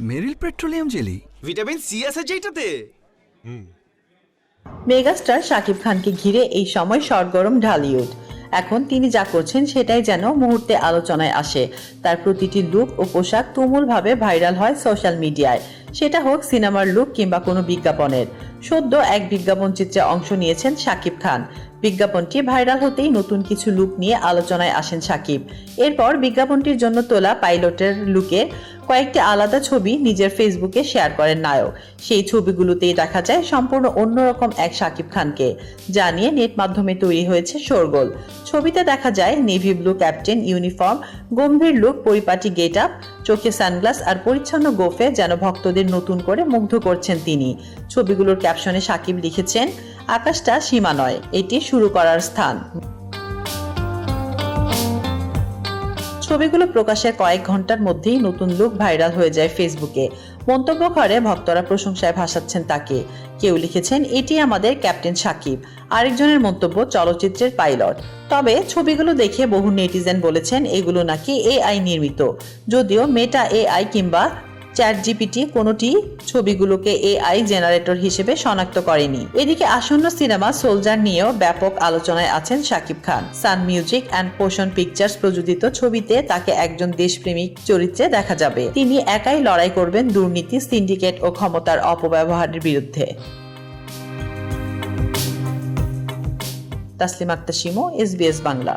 Meril petroleum jelly. Vitamin C আছে যেটাতে megastar Shakib খানকে ঘিরে এই সময় সরগরম ঢালিউড। এখন তিনি যা করছেন সেটাই যেন মুহূর্তে আলোচনায় আসে। তার প্রতিটি লুক ও পোশাক তুমুলভাবে ভাইরাল হয় সোশ্যাল মিডিয়ায় সেটা হোক সিনেমার লুক কিংবা কোনো বিজ্ঞাপনের। সদ্য এক বিজ্ঞাপন চিত্রে অংশ নিয়েছেন শাকিব খান। বিজ্ঞাপনটি ভাইরাল হতেই নতুন কিছু লুক নিয়ে আলোচনায় আসেন শাকিব। এরপর বিজ্ঞাপনটির জন্য তোলা পাইলটের লুকে কয়েকটি আলাদা ছবি নিজের ফেসবুকে শেয়ার করেন নায়ক। সেই ছবিগুলোতেই দেখা যায় সম্পূর্ণ অন্যরকম এক শাকিব খানকে, যা নিয়ে নেট মাধ্যমে তৈরি হয়েছে শোরগোল। ছবিতে দেখা যায় নেভি ব্লু ক্যাপ্টেন ইউনিফর্ম, গম্ভীর লুক, পরিপাটি গেট আপ চোখে সানগ্লাস আর পরিচ্ছন্ন গোফে যেন ভক্তদের নতুন করে মুগ্ধ করছেন তিনি। ছবিগুলোর ক্যাপশনে সাকিব লিখেছেন, আকাশটা সীমা নয় এটি শুরু করার স্থান। ছবিগুলো প্রকাশের কয়েক ঘণ্টার মধ্যেই নতুন লুক ভাইরাল হয়ে যায় ফেসবুকে মন্তব্য করে ভক্তরা প্রশংসায় ভাসাচ্ছেন তাকে। কেউ লিখেছেন, এটি আমাদের ক্যাপ্টেন সাকিব। আরেকজনের মন্তব্য, চলচ্চিত্রের পাইলট। তবে ছবিগুলো দেখে বহু নেটিজেন বলেছেন, এগুলো নাকি এআই নির্মিত। যদিও মেটা এআই কিংবা চ্যাট জিপিটি কোনোটি ছবিগুলোকে এআই জেনারেটর হিসেবে শনাক্ত করেনি। এদিকে আসন্ন সিনেমা সোলজার নিয়েও ব্যাপক আলোচনায় আছেন Shakib Khan. Sun Music and পোষণ পিকচার্স প্রযোজিত ছবিতে তাকে একজন দেশপ্রেমিক চরিত্রে দেখা যাবে। তিনি একাই লড়াই করবেন দুর্নীতি, সিন্ডিকেট ও ক্ষমতার অপব্যবহারের বিরুদ্ধে। তাসলিম আক্তার শিমো এসবিএস বাংলা।